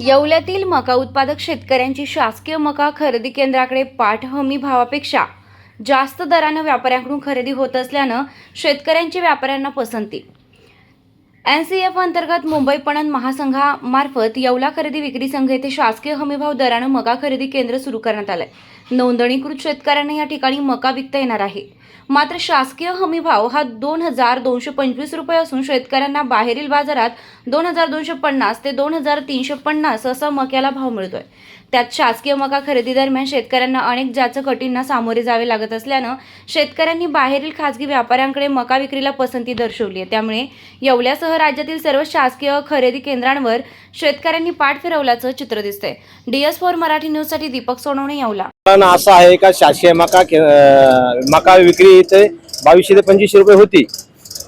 येवल्यातील मका उत्पादक शेतकऱ्यांची शासकीय मका खरेदी केंद्राकडे पाठ हमी भावापेक्षा जास्त दरानं व्यापाऱ्यांकडून खरेदी होत असल्यानं शेतकऱ्यांची व्यापाऱ्यांना पसंती. एन सी एफ अंतर्गत मुंबई पणन महासंघामार्फत येवला खरेदी विक्री संघ येथे शासकीय हमीभाव दरानं मका खरेदी केंद्र सुरू करण्यात आलंय. नोंदणीकृत शेतकऱ्यांना या ठिकाणी मका विकता येणार आहे. मात्र शासकीय हमीभाव हा दोन हजार दोनशे पंचवीस रुपये असून शेतकऱ्यांना बाहेरील बाजारात दोन हजार दोनशे पन्नास ते दोन हजार तीनशे पन्नास असा मक्याला भाव मिळतोय. त्यात शासकीय मका खरेदी दरम्यान शेतकऱ्यांना अनेक जाचकटींना सामोरे जावे लागत असल्यानं शेतकऱ्यांनी बाहेरील खासगी व्यापाऱ्यांकडे मका विक्रीला पसंती दर्शवली आहे त्यामुळे येवल्यासह राज्यातील सर्व शासकीय खरेदी केंद्रांवर शेतकऱ्यांनी पाठ फिरवल्याचं चित्र दिसतंय. डीएस फोर मराठी न्यूजसाठी दीपक सोनवणे येवला. कारण असं आहे का शासकीय मका मका विक्री इथे बावीसशे ते पंचवीसशे रुपये होती.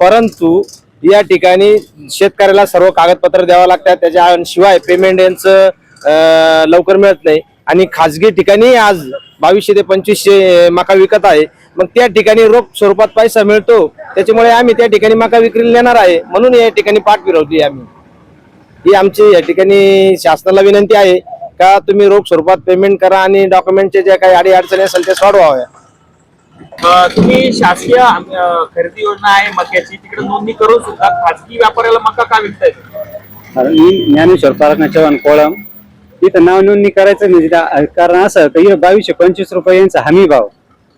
परंतु या ठिकाणी शेतकऱ्याला सर्व कागदपत्र द्यावं लागतात. त्याच्या शिवाय पेमेंट यांचं लवकर मिळत नाही. आणि खाजगी ठिकाणी आज बावीसशे ते पंचवीसशे मका विकत आहे. मग त्या ठिकाणी रोख स्वरूपात पैसा मिळतो. त्याच्यामुळे आम्ही त्या ठिकाणी मका विक्रीला नेणार आहे. म्हणून या ठिकाणी पाठ फिरवली आम्ही. ही आमची या ठिकाणी शासनाला विनंती आहे का तुम्ही रोख स्वरूपात पेमेंट करा आणि डॉक्युमेंटचे जे काही अडी अडचणी असेल ते सोडवाव्या. तुम्ही शासकीय खरेदी योजना आहे मक्याची तिकडे नोंदणी करून सुद्धा खाजगी व्यापाऱ्याला मका का विकतायत कारण मी ज्ञानेश्वर चव्हाण कोळम इथं नाव नोंदणी करायचं म्हणजे कारण असं तर इथं बावीसशे पंचवीस रुपये यांचा हमी भाव.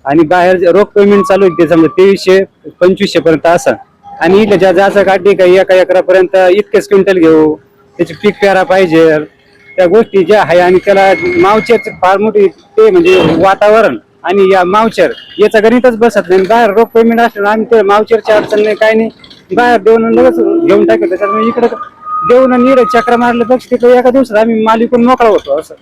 आणि बाहेर रोख पेमेंट चालू आहे ते समजा तेवीसशे पंचवीसशे पर्यंत असं. आणि इथं ज्या जायचं काढली का एका एकरापर्यंत इतकेच क्विंटल घेऊ त्याची पीक पेरा पाहिजे. त्या गोष्टी ज्या आहे आणि त्याला मावचेर फार मोठी ते म्हणजे वातावरण आणि या मावचर याचा गणितच बसत नाही. बाहेर रोख पेमेंट असलं आणि ते मावचेरच्या अडचण नाही काय नाही. बाहेर देऊन लगेच घेऊन टाकलं त्याच्यामुळे इकडे देऊन आणि इकडे चक्र मारल्यापेक्षा तिकडे एका दिवसात आम्ही मालिकून मोकळा होतो असं.